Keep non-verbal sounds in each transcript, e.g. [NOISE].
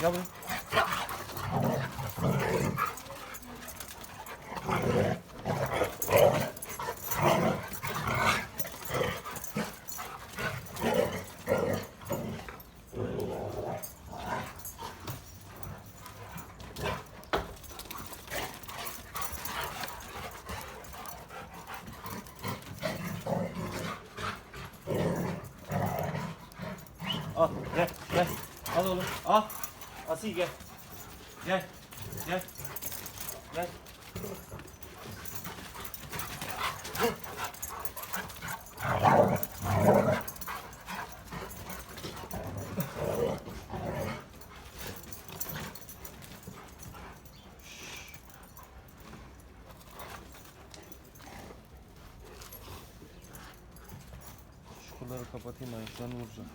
Gel buraya. Al gel gel. Al oğlum al. Asil gel. Gel. Gel. Gel. Şu kolları kapatayım ayaklarını vuracak.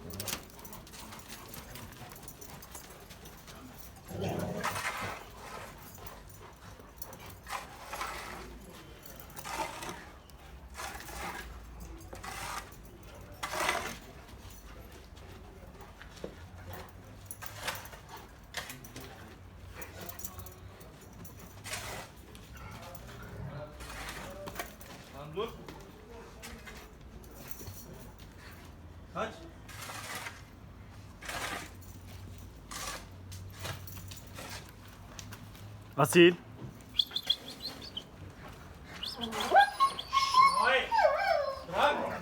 Lan dur. Kaç? Asil. Hayır. Bırak.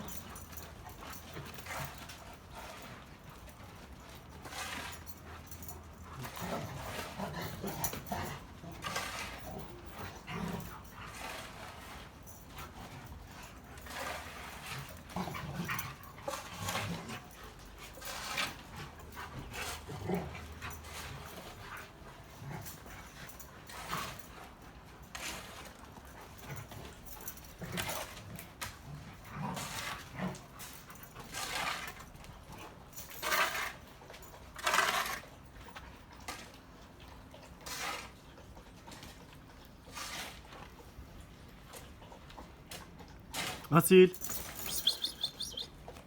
Asil.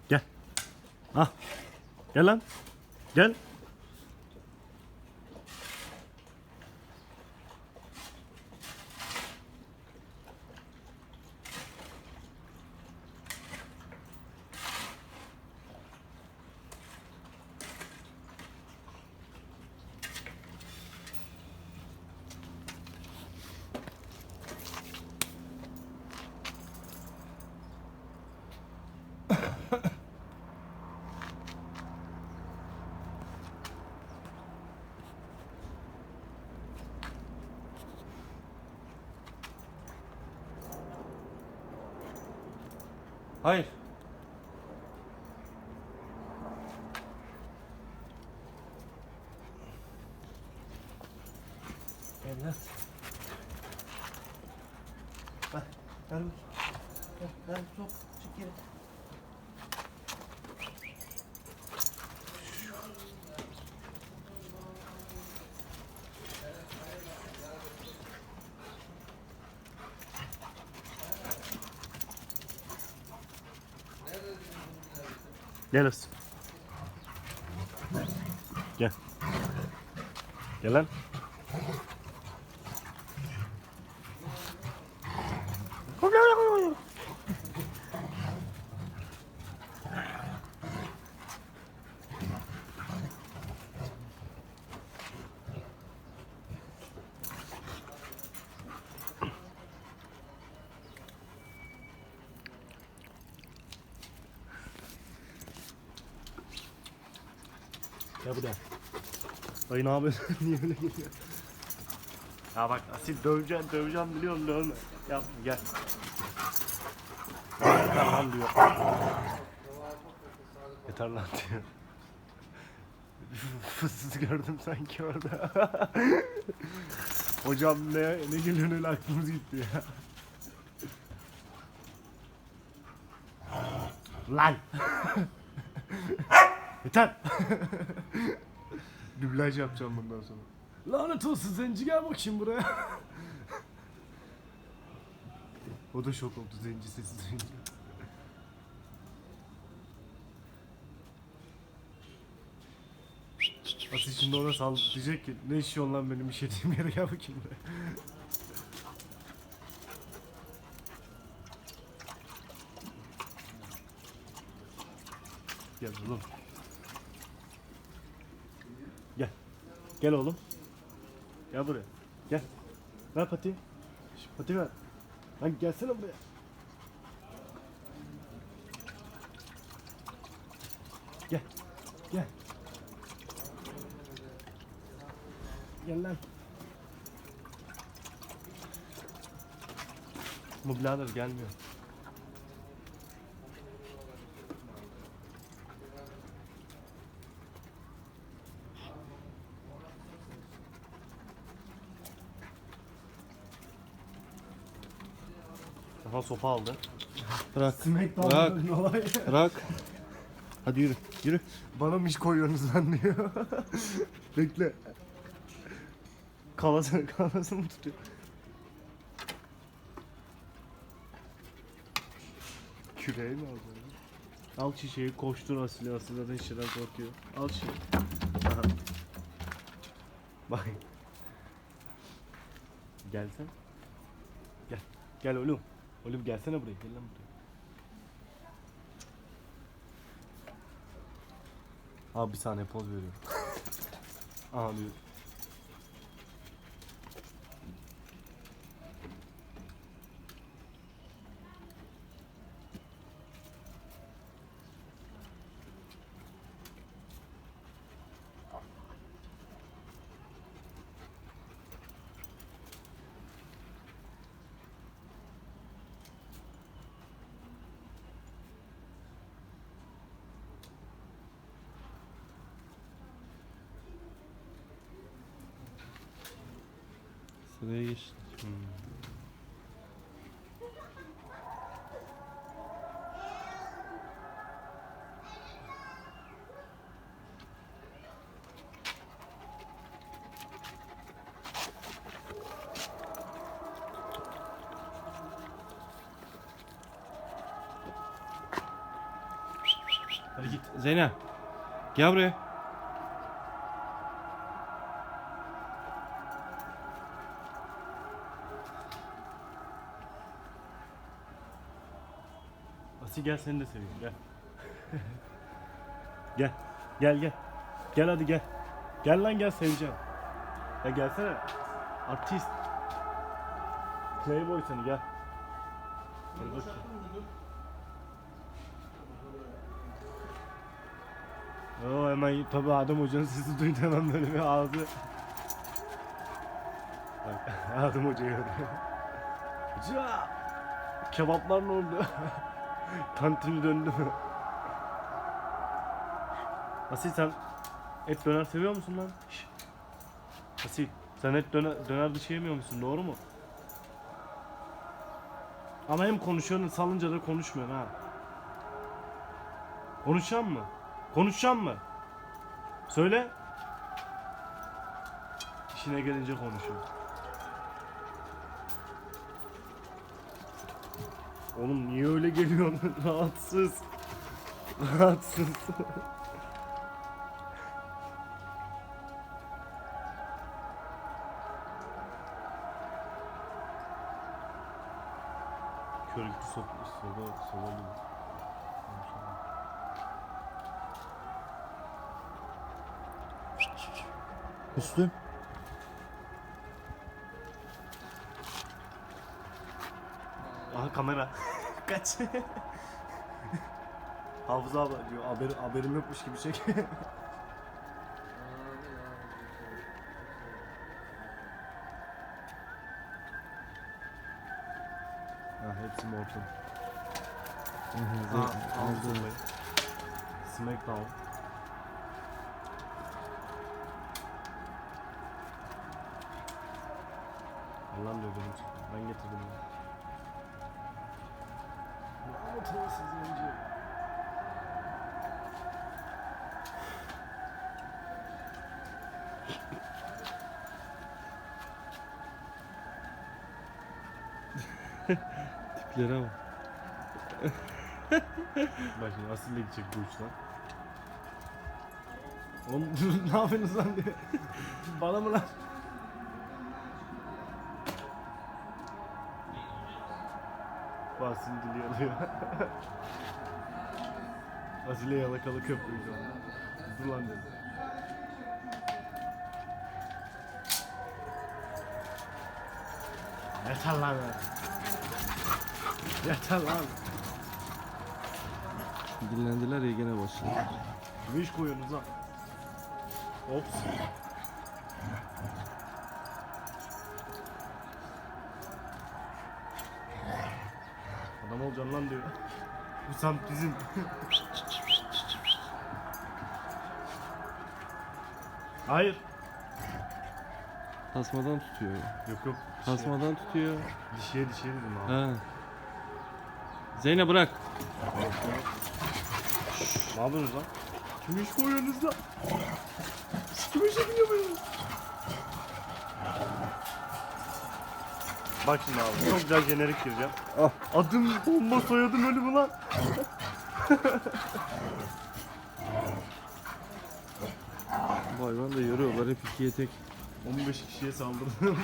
Gel. Ah. Gel lan. Gel. Hayır. Gel lan. Gel, gel bakayım. Gel, gel sok, çık geri. Gel. Gel. Gel lan. Gel buraya. Dayı ne yapıyorsun? [LAUGHS] Niye öyle geliyor? Ya bak Asil döveceksin döveceğim biliyorum dövme. Yapma gel. Yeter lan diyor. Yeter lan diyor. [LAUGHS] Fısız gördüm sanki orada. [LAUGHS] Hocam ne ne geliyor öyle aklımız gitti ya. Lan. Yeter. [LAUGHS] Dublaj yapacağım bundan sonra. Lanet olsun zenci gel bakayım buraya. o da şok oldu zenci sesi duyunca. Asil şimdi ona sal diyecek ki ne işiyorsun lan benim işlediğim yere gel bakayım buraya. Gel oğlum. Gel. Gel oğlum. Gel buraya. Gel. Ver pati. Şş, pati ver. Lan gelsene buraya. Gel. Gel. Gel lan. Bu gelmiyor. Aha sopa aldı. Bırak. Smackdown'ın olay. Bırak. Hadi yürü. Yürü. Bana mı iş koyuyorsunuz lan diyor. [LAUGHS] Bekle. Kafasını, kafasını tutuyor. Küreği mi aldın? Al şişeyi koştur Asil'e. Asil zaten şişeden korkuyor. Al şişeyi. Aha. Bak. Gelsen. Gel. Gel oğlum. Oğlum gelsene buraya. Gel lan buraya. Abi bir saniye poz veriyorum. [LAUGHS] Aha Sıraya geç. Hmm. Hadi git. Zeynep. Gel buraya. Asi gel seni de seveyim gel. [LAUGHS] gel. Gel gel. Gel hadi gel. Gel lan gel seveceğim. Ya gelsene. Artist. Playboy seni gel. Gel bakayım. Oo hemen tabi Adem Hoca'nın sesi duyduğun an böyle bir ağzı. Bak [LAUGHS] Adem Hoca. Hoca! [LAUGHS] Kebaplar ne oldu? Tantuni döndü? Asil sen et döner seviyor musun lan? Şş. Asil sen et döner, döner dışı yemiyor musun doğru mu? Ama hem konuşuyorsun salınca da konuşmuyorsun ha. Konuşacağım mı? Konuşacağım mı? Söyle. İşine gelince konuşuyor. Oğlum niye öyle geliyorsun? [LAUGHS] Rahatsız. Rahatsız. Körüklü sopa, soba, sobalı. Üstüm. Aha kamera. [LAUGHS] Kaç. [LAUGHS] Hafıza abla diyor haber, haberim yokmuş gibi çek. [LAUGHS] ha hepsi mortal. Ha, aldım. Smackdown. Allah'ım diyor benim. Ben getirdim bunu. [LAUGHS] Tiplere bak. [LAUGHS] Bak şimdi Asil'le gidecek bu uçtan. Oğlum [LAUGHS] ne yapıyorsunuz lan diye. Bana mı lan? Basin dili alıyor. Azile yalakalı an. Dur lan dedi. Yeter lan. Yeter lan. Dinlendiler ya gene başladılar. Ne iş koyuyorsunuz lan? Ops. Adam olacaksın lan diyor. Bu semt bizim. [LAUGHS] Hayır. Tasmadan tutuyor. Yok yok. Tasmadan tutuyor. dişiye dişiye dedim abi. Ha. Zeynep bırak. Ne yapıyorsunuz lan? Kim iş koyuyorsunuz lan? Siz kime çekiliyor böyle? Bak şimdi abi çok güzel jenerik gireceğim. Ah. Adım bomba soyadım ölümü lan. Bu hayvan da yoruyorlar hep ikiye tek. 15 kişiye saldırdım. [LAUGHS]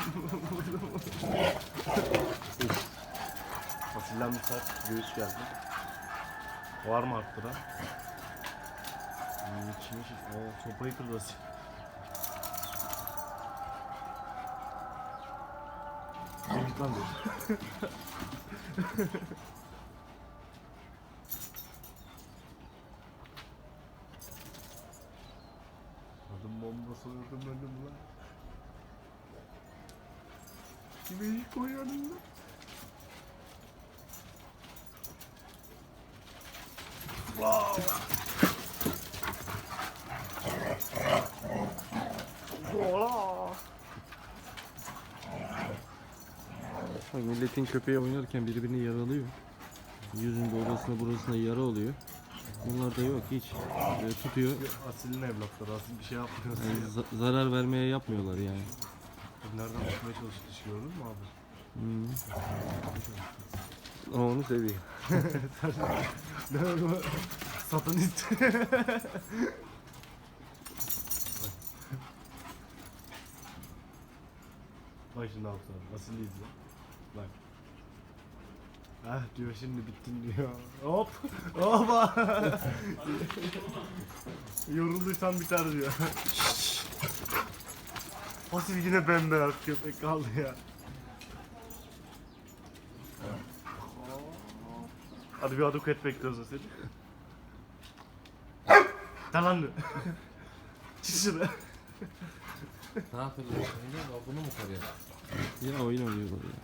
Fasilden bir saat göğüs geldi. Var mı arttıran? Hmm, içine şiş. Oo, sopayı kırdı Git lan [LAUGHS] diyor. Adım bomba soyadım öldüm lan. İş koyuyorsun lan? Wow. Milletin köpeği oynarken birbirini yaralıyor. Yüzünde orasına burasına yara oluyor. Bunlarda yok hiç. Böyle tutuyor. Asil'in evlatları asil bir şey yapmıyor. Yani za- zarar vermeye yapmıyorlar yani. Nereden tutmaya çalıştı hiç gördün mü abi? Hmm. Ama onu seviyor. Ne o? Satanist. Bak şimdi abi sana. Asil izle. Bak. Ah diyor şimdi bittin diyor. Hop. Hoppa. [LAUGHS] Yorulduysan biter diyor. [LAUGHS] Asil yine bembeyaz köpek kaldı ya. Hadi bir aduket bekliyoruz Asil. Tamam mı? Çık şuraya. Ne yapıyorsun? Bunu mu koruyor? Ya oyun oynuyorlar ya.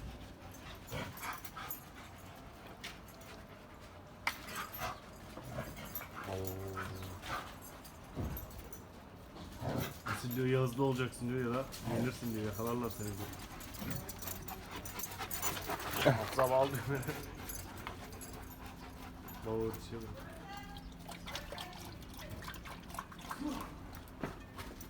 Asil diyor ya hızlı olacaksın diyor ya da yenirsin diyor yakalarlar seni diyor. Hafızam aldı beni.